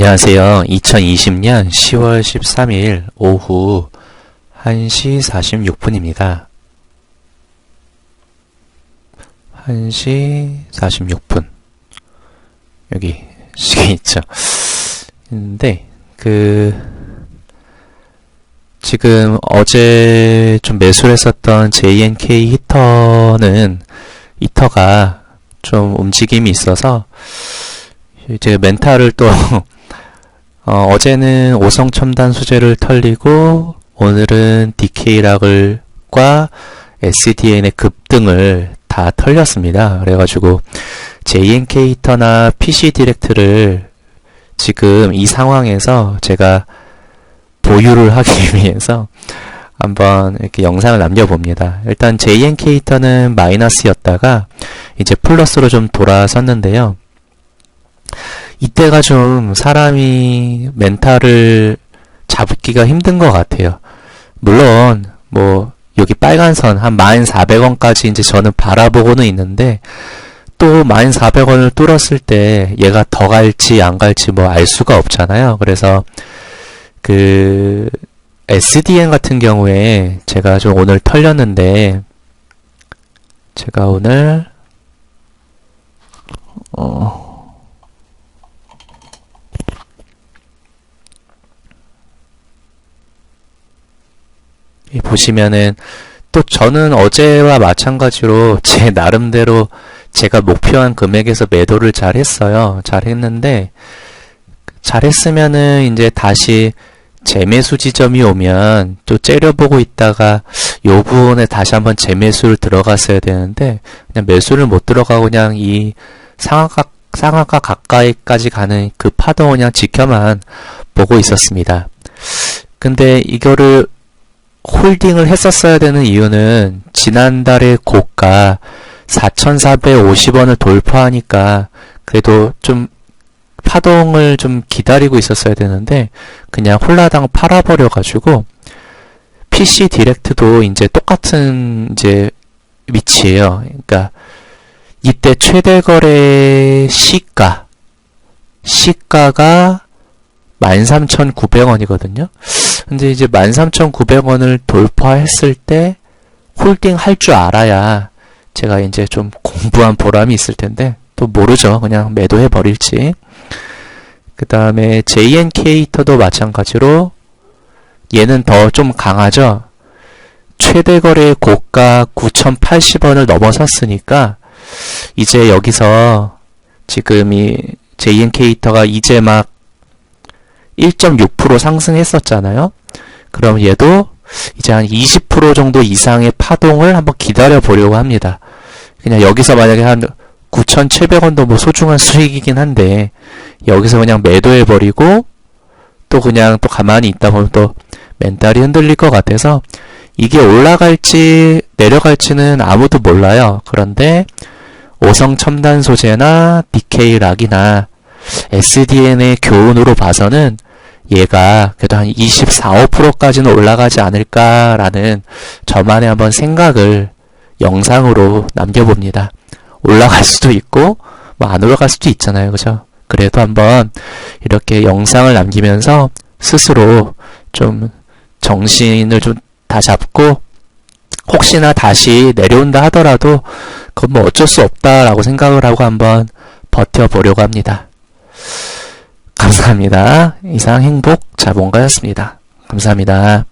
안녕하세요. 2020년 10월 13일 오후 1시 46분입니다. 1시 46분. 여기 시계 있죠. 근데 그 지금 어제 좀 매수를 했었던 JNK 히터는 히터가 좀 움직임이 있어서 이제 멘탈을 또 어, 어제는 오성 첨단 소재를 털리고 오늘은 DK락을과 SDN의 급등을 다 털렸습니다. 그래가지고 JNK 히터나 PC 디렉트를 지금 이 상황에서 제가 보유를 하기 위해서 한번 이렇게 영상을 남겨봅니다. 일단 JNK 히터는 마이너스였다가 이제 플러스로 좀 돌아섰는데요. 이때가 좀 사람이 멘탈을 잡기가 힘든 것 같아요. 물론 뭐 여기 빨간 선 한 14,400원까지 이제 저는 바라보고는 있는데 또 14,400원을 뚫었을 때 얘가 더 갈지 안 갈지 뭐 알 수가 없잖아요. 그래서 그 SDN 같은 경우에 제가 좀 오늘 털렸는데 제가 오늘 어 보시면은 또 저는 어제와 마찬가지로 제 나름대로 제가 목표한 금액에서 매도를 잘 했어요. 잘 했는데 잘 했으면은 이제 다시 재매수 지점이 오면 또 째려보고 있다가 요 부분에 다시 한번 재매수를 들어갔어야 되는데 그냥 매수를 못 들어가고 그냥 이 상하가 상하가 가까이까지 가는 그 파동 그냥 지켜만 보고 있었습니다. 근데 이거를 홀딩을 했었어야 되는 이유는 지난달에 고가 4,450원을 돌파하니까 그래도 좀 파동을 좀 기다리고 있었어야 되는데 그냥 홀라당 팔아버려 가지고 PC 디렉트도 이제 똑같은 이제 위치예요. 그러니까 이때 최대 거래 시가 시가가 13,900원이거든요. 근데 이제 13,900원을 돌파했을 때 홀딩 할 줄 알아야 제가 이제 좀 공부한 보람이 있을 텐데 또 모르죠. 그냥 매도해 버릴지. 그 다음에 JNK터도 마찬가지로 얘는 더 좀 강하죠. 최대 거래 고가 9,080원을 넘어섰으니까 이제 여기서 지금 이 JNK터가 이제 막 1.6% 상승했었잖아요. 그럼 얘도 이제 한 20% 정도 이상의 파동을 한번 기다려 보려고 합니다. 그냥 여기서 만약에 한 9,700원도 뭐 소중한 수익이긴 한데 여기서 그냥 매도해 버리고 또 그냥 또 가만히 있다 보면 또 멘탈이 흔들릴 것 같아서 이게 올라갈지 내려갈지는 아무도 몰라요. 그런데 오성 첨단 소재나 DK 락이나 SDN의 교훈으로 봐서는 얘가 그래도 한 24, 5%까지는 올라가지 않을까라는 저만의 한번 생각을 영상으로 남겨봅니다. 올라갈 수도 있고 뭐 안 올라갈 수도 있잖아요. 그죠? 그래도 한번 이렇게 영상을 남기면서 스스로 좀 정신을 좀 다 잡고 혹시나 다시 내려온다 하더라도 그건 뭐 어쩔 수 없다라고 생각을 하고 한번 버텨보려고 합니다. 감사합니다. 이상 행복 자본가였습니다. 감사합니다.